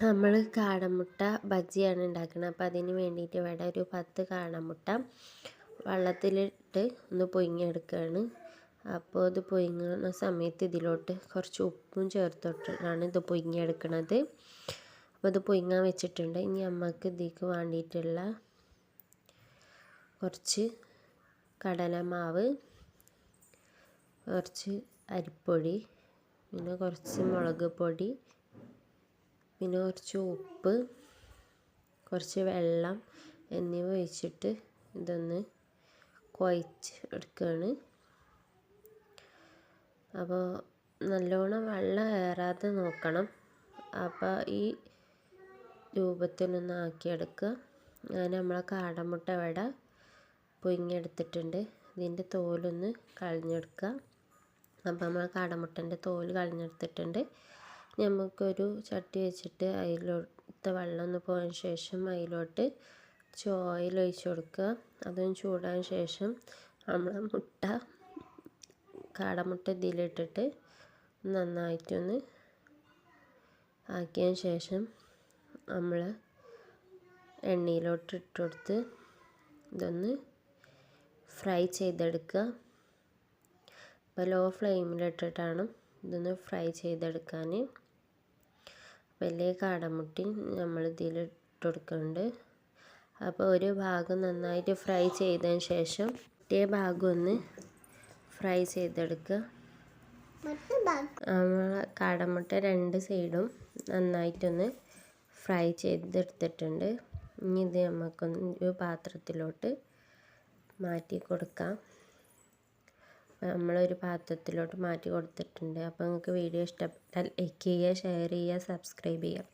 നമ്മൾ കാടമുട്ട ബജ്ജിയാണ് ഉണ്ടാക്കുന്നത് അപ്പോൾ അതിന് വേണ്ടിയിട്ട് ഇവിടെ ഒരു പത്ത് കാടമുട്ട വെള്ളത്തിലിട്ട് ഒന്ന് പൊയിങ്ങെടുക്കുകയാണ് അപ്പോൾ ഇത് പൊയിങ്ങുന്ന സമയത്ത് ഇതിലോട്ട് കുറച്ച് ഉപ്പും ചേർത്തിട്ടാണ് ഇത് പൊയിങ്ങെടുക്കുന്നത് അപ്പോൾ ഇത് പൊയിങ്ങാൻ വെച്ചിട്ടുണ്ട്. ഇനി അമ്മയ്ക്ക് ഇതിക്ക് വേണ്ടിയിട്ടുള്ള കുറച്ച് കടലമാവ് കുറച്ച് അരിപ്പൊടി പിന്നെ കുറച്ച് മുളക് പൊടി പിന്നെ കുറച്ച് ഉപ്പ് കുറച്ച് വെള്ളം എന്നിവ ഒഴിച്ചിട്ട് ഇതൊന്ന് കുഴച്ച് എടുക്കുകയാണ് അപ്പോൾ നല്ലോണം വെള്ളം ഏറാതെ നോക്കണം. അപ്പോൾ ഈ രൂപത്തിലൊന്ന് ആക്കിയെടുക്കുക. ഞാൻ നമ്മളെ കാടമുട്ട വട പുഴുങ്ങിയെടുത്തിട്ടുണ്ട്. ഇതിന്റെ തോലൊന്ന് കളഞ്ഞെടുക്കുക. അപ്പോൾ നമ്മളെ കാടമുട്ടന്റെ തോൽ കളഞ്ഞെടുത്തിട്ടുണ്ട്. നമുക്കൊരു ചട്ടി വെച്ചിട്ട് അതിലോട്ട് വെള്ളം ഒന്ന് പോയതിന് ശേഷം അതിലോട്ട് ഓയിൽ ഒഴിച്ച് കൊടുക്കുക. അതും ചൂടാൻ ശേഷം നമ്മൾ മുട്ട കാടമുട്ട ഇതിലിട്ടിട്ട് നന്നായിട്ടൊന്ന് ആക്കിയതിന് ശേഷം നമ്മൾ എണ്ണയിലോട്ട് ഇട്ട് കൊടുത്ത് ഇതൊന്ന് ഫ്രൈ ചെയ്തെടുക്കുക. അപ്പോൾ ലോ ഫ്ലെയിമിലിട്ടിട്ടാണ് ഇതൊന്ന് ഫ്രൈ ചെയ്തെടുക്കാൻ വലിയ കാടമുട്ടി നമ്മൾ ഇതിൽ ഇട്ട് കൊടുക്കുന്നുണ്ട് അപ്പോൾ ഒരു ഭാഗം നന്നായിട്ട് ഫ്രൈ ചെയ്തതിന് ശേഷം മറ്റേ ഭാഗം ഒന്ന് ഫ്രൈ ചെയ്തെടുക്കുക നമ്മൾ കാടമുട്ട രണ്ട് സൈഡും നന്നായിട്ടൊന്ന് ഫ്രൈ ചെയ്തെടുത്തിട്ടുണ്ട്. ഇനി ഇത് നമുക്കൊന്ന് നമുക്കൊരു പാത്രത്തിലോട്ട് മാറ്റി കൊടുക്കാം നമ്മളൊരു പാത്രത്തിലോട്ട് മാറ്റി കൊടുത്തിട്ടുണ്ട്. അപ്പോൾ നിങ്ങൾക്ക് വീഡിയോ ഇഷ്ടപ്പെട്ടാൽ ലൈക്ക് ചെയ്യുക ഷെയർ ചെയ്യുക സബ്സ്ക്രൈബ് ചെയ്യുക.